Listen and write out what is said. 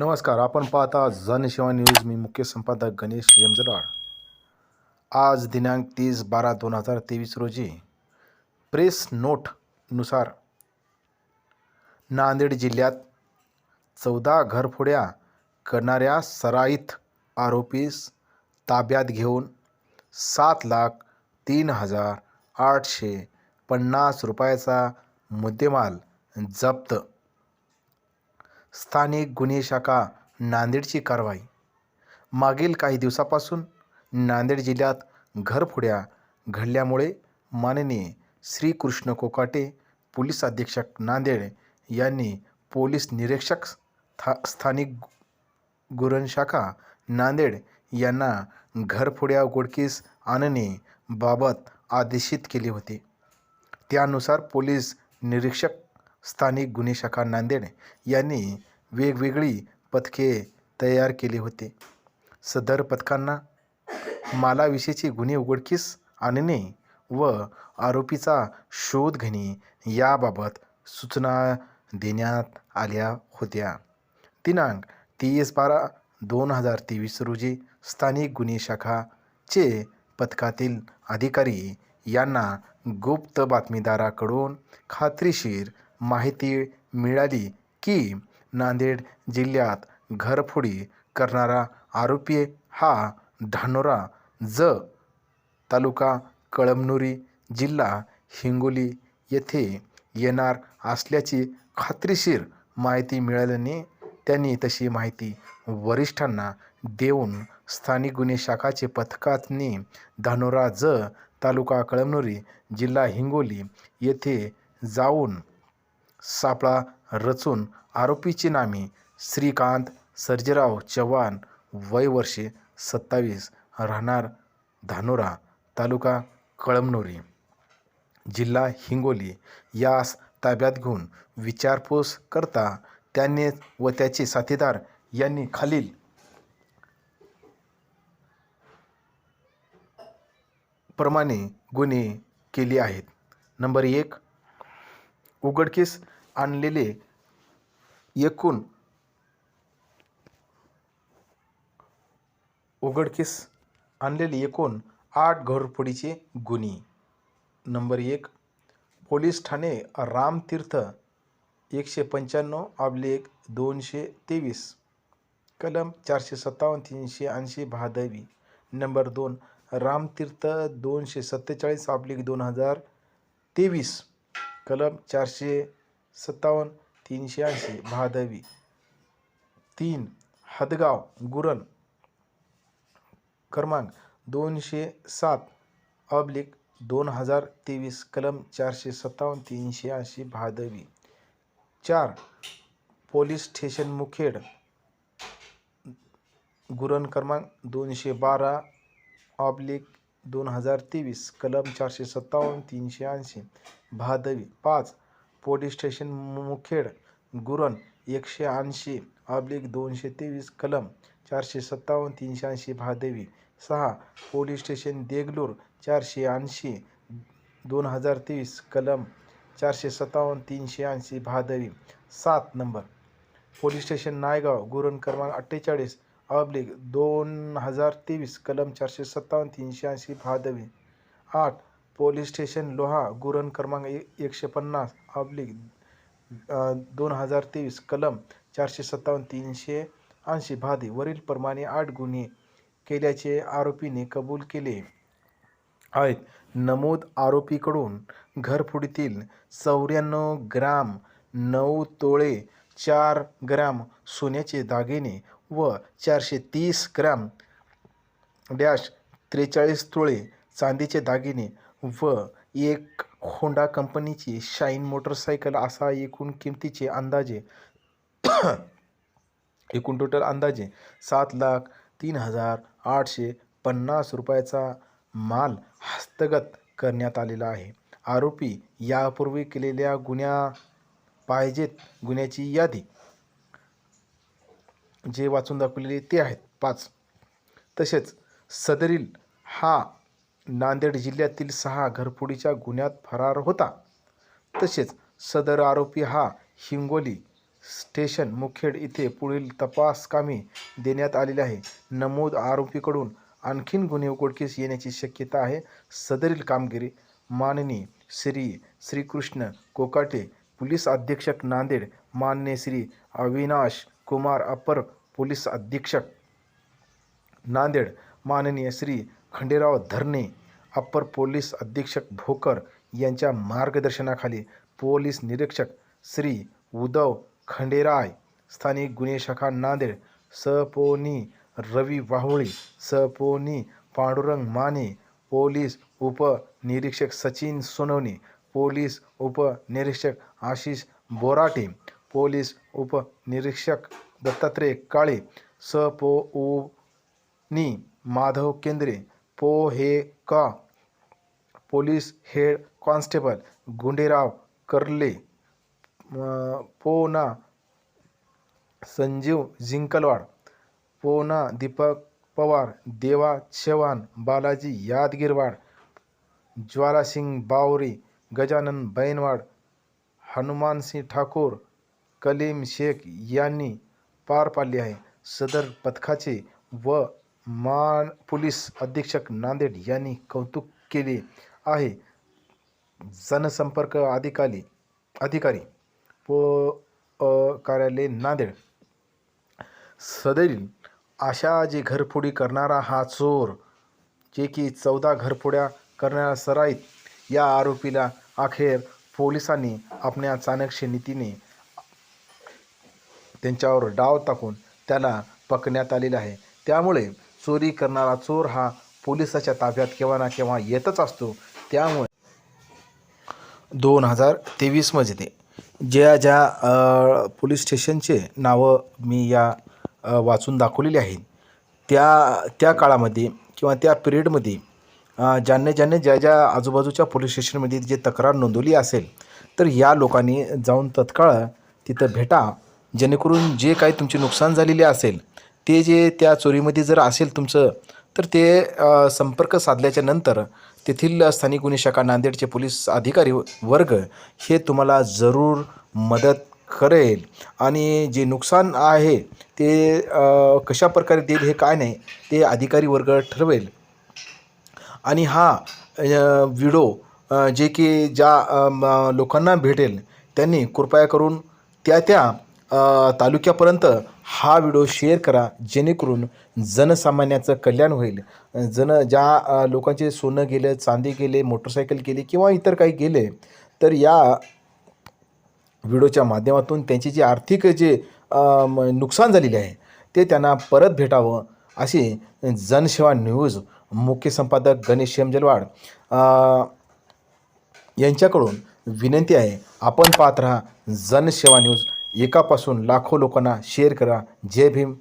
नमस्कार आपण पाहता जनसेवा न्यूज. मी मुख्य संपादक गणेश यमजलाड. आज दिनांक तीस बारा दोन हजार तेवीस रोजी प्रेस नोटनुसार नांदेड जिल्ह्यात चौदा घरफोड्या करणाऱ्या सराईत आरोपीस ताब्यात घेऊन सात लाख तीन हजार आठशे पन्नास रुपयाचा मुद्देमाल जप्त स्थानिक गुन्हे शाखा नांदेडची कारवाई. मागील काही दिवसापासून नांदेड जिल्ह्यात घरफोड्या घडल्यामुळे माननीय श्रीकृष्ण कोकाटे पोलीस अधीक्षक नांदेड यांनी पोलीस निरीक्षक स्था स्थानिक गुरण शाखा नांदेड यांना घरफोड्या उघडकीस आणणे बाबत आदेशित केले होते. त्यानुसार पोलीस निरीक्षक स्थानिक गुन्हे शाखा नांदेड यांनी वेगवेगळी पथके तयार केली होते. सदर पथकांना मालाविषयीचे गुन्हे उघडकीस आणणे व आरोपीचा शोध घेणे याबाबत सूचना देण्यात आल्या होत्या. दिनांक तीस बारा दोन हजार तेवीस रोजी स्थानिक गुन्हे शाखाचे पथकातील अधिकारी यांना गुप्त बातमीदाराकडून खात्रीशीर माहिती मिळाली की नांदेड जिल्ह्यात घरफोडी करणारा आरोपी हा धानोरा ज तालुका कळमनुरी जिल्हा हिंगोली येथे येणार असल्याची खात्रीशीर माहिती मिळाल्याने त्यांनी तशी माहिती वरिष्ठांना देऊन स्थानिक गुन्हे शाखाचे पथकाने धानोरा ज तालुका कळमनुरी जिल्हा हिंगोली येथे जाऊन सापळा रचून आरोपीची नामे श्रीकांत सर्जेराव चव्हाण वय वर्षे सत्तावीस राहणार धानोरा तालुका कळमनुरी. जिल्हा हिंगोली यास ताब्यात घेऊन विचारपूस करता त्याने व त्याचे साथीदार यांनी खालील प्रमाणे गुन्हे केले आहेत. नंबर एक उघडकीस आणलेले एकूण उघडकीस आणलेले एकूण आठ घरफोडीचे गुन्हे. नंबर एक पोलीस ठाणे रामतीर्थ एकशे पंच्याण्णव ऑब्लिक दोनशे तेवीस कलम चारशे सत्तावन्न तीनशे ऐंशी बहादवी नंबर दोन रामतीर्थ दोनशे सत्तेचाळीस ऑब्लिक दोन हजार तेवीस कलम चारशे सत्तावन्न तीनशे ऐंशी भादवी. तीन हदगाव गुरण. क्रमांक दोनशे सात ऑब्लिक दोन हजार तेवीस कलम चारशे सत्तावन्न तीनशे ऐंशी भादवी. चार पोलीस स्टेशन मुखेड. गुरण क्रमांक दोनशे बारा ऑब्लिक दोन हजार तेवीस कलम चारशे सत्तावन्न तीनशे ऐंशी भादवी. पाच पोलीस स्टेशन मुखेड गुरण एकशे ऐंशी ऑब्लिक दोनशे तेवीस कलम चारशे सत्तावन्न तीनशे ऐंशी भादेवी सहा पोलीस स्टेशन देगलूर चारशे ऐंशी दोन हजार तेवीस कलम चारशे सत्तावन्न तीनशे ऐंशी भादवी सात नंबर. पोलीस स्टेशन नायगाव गुरण क्रमांक अठ्ठेचाळीस ऑब्लिक दोन हजार तेवीस कलम चारशे सत्तावन्न तीनशे ऐंशी भादवी आठ. पोलीस स्टेशन लोहा गुरण क्रमांक ए एकशे पन्नास ऑब्लिक दोन हजार तेवीस कलम चारशे सत्तावन्न तीनशे ऐंशी भादे. वरील प्रमाणे आठ गुन्हे केल्याचे आरोपीने कबूल केले. आहेत. नमूद आरोपीकडून घरफुडीतील चौऱ्याण्णव ग्राम नऊ तोळे चार ग्राम सोन्याचे दागिने व चारशे तीस ग्राम डॅश त्रेचाळीस तोळे चांदीचे दागिने व एक होंडा कंपनीची शाईन मोटरसायकल असा एकूण किमतीचे अंदाजे एकूण टोटल अंदाजे सात लाख तीन हजार आठशे पन्नास रुपयाचा माल हस्तगत करण्यात आलेला आहे. आरोपी यापूर्वी केलेल्या गुन्ह्या पाहिजेत गुन्ह्याची यादी जे वाचून दाखवलेले ते आहेत पाच. तसेच सदरील हा नांदेड जिल्ह्यातील सहा घरफोडीच्या गुन्ह्यात फरार होता. तसेच सदर आरोपी हा हिंगोली स्टेशन मुखेड इथे पुढील तपासकामी देण्यात आलेली आहे. नमूद आरोपीकडून आणखीन गुन्हे उघडकीस येण्याची शक्यता आहे. सदरील कामगिरी माननीय श्री श्रीकृष्ण कोकाटे पोलीस अधीक्षक नांदेड मान्य श्री अविनाश कुमार अपर पोलीस अधीक्षक नांदेड माननीय श्री खंडेराव धरणे अप्पर पोलीस अधीक्षक भोकर यांच्या मार्गदर्शनाखाली पोलीस निरीक्षक श्री उद्धव खंडेराय स्थानिक गुन्हे शाखा नांदेड सपोनी रवी वाहुळी सपोनी पांडुरंग माने पोलीस उपनिरीक्षक सचिन सोनवणे पोलीस उपनिरीक्षक आशिष बोराटे पोलीस उपनिरीक्षक दत्तात्रय काळे सपो Madhav Kendre पोहेका police head constable Gunderao Karle पोना संजीव जिंकलवाड पोना दीपक पवार देवा चव्हाण बालाजी यादगीरवाड ज्वालासिंग बावरी गजानन बैनवाड हनुमानसिंह ठाकूर कलीम शेख यांनी पार पाडली आहे. सदर पथकाचे व मान पोलीस अधीक्षक नांदेड यांनी कौतुक केले आहे. जनसंपर्क अधिकारी अधिकारी प कार्यालय नांदेड. सदैल अशा जे घरफोडी करणारा हा चोर जे की चौदा घरफोड्या करणाऱ्या सराईत या आरोपीला अखेर पोलिसांनी आपल्या चाणक्य नीतीने त्यांच्यावर डाव टाकून त्याला पकडण्यात आलेला आहे. त्यामुळे चोरी करणारा चोर हा पोलिसाच्या ताब्यात केव्हा ना केव्हा येतच असतो. त्यामुळे दोन हजार तेवीसमध्ये ते. ज्या ज्या पोलीस स्टेशनचे नावं मी या वाचून दाखवलेली आहेत त्या त्या काळामध्ये किंवा त्या पिरियडमध्ये ज्यांनी ज्यांनी ज्या ज्या आजूबाजूच्या पोलीस स्टेशनमध्ये जे तक्रार नोंदवली असेल तर या लोकांनी जाऊन तत्काळ तिथं भेटा जेणेकरून जे काही तुमचे नुकसान झालेले असेल ते जे त्या चोरीमध्ये जर असेल तुमचं तर ते संपर्क साधल्याच्या नंतर तेथील स्थानिक गुन्हे शाखा नांदेडचे पोलीस अधिकारी वर्ग हे तुम्हाला जरूर मदत करेल. आणि जे नुकसान आहे ते कशा प्रकारे देईल हे काय नाही ते अधिकारी वर्ग ठरवेल. आणि हा व्हिडिओ जे की ज्या म, लोकांना भेटेल त्यांनी कृपया करून त्या त्या तालुक्यापर्यंत हा व्हिडिओ शेअर करा जेणेकरून जनसामान्याचं कल्याण होईल. जन ज्या लोकांचे सोनं गेलं चांदी गेले मोटरसायकल गेली किंवा इतर काही गेले तर या व्हिडिओच्या माध्यमातून त्यांची जी आर्थिक जे नुकसान झालेले आहे ते त्यांना परत भेटावं अशी जनसेवा न्यूज मुख्य संपादक गणेश शेमजलवाड यांच्याकडून विनंती आहे. आपण पाहत राहा जनसेवा न्यूज. एकापासून लाखो लोकांना शेअर करा. जय भीम.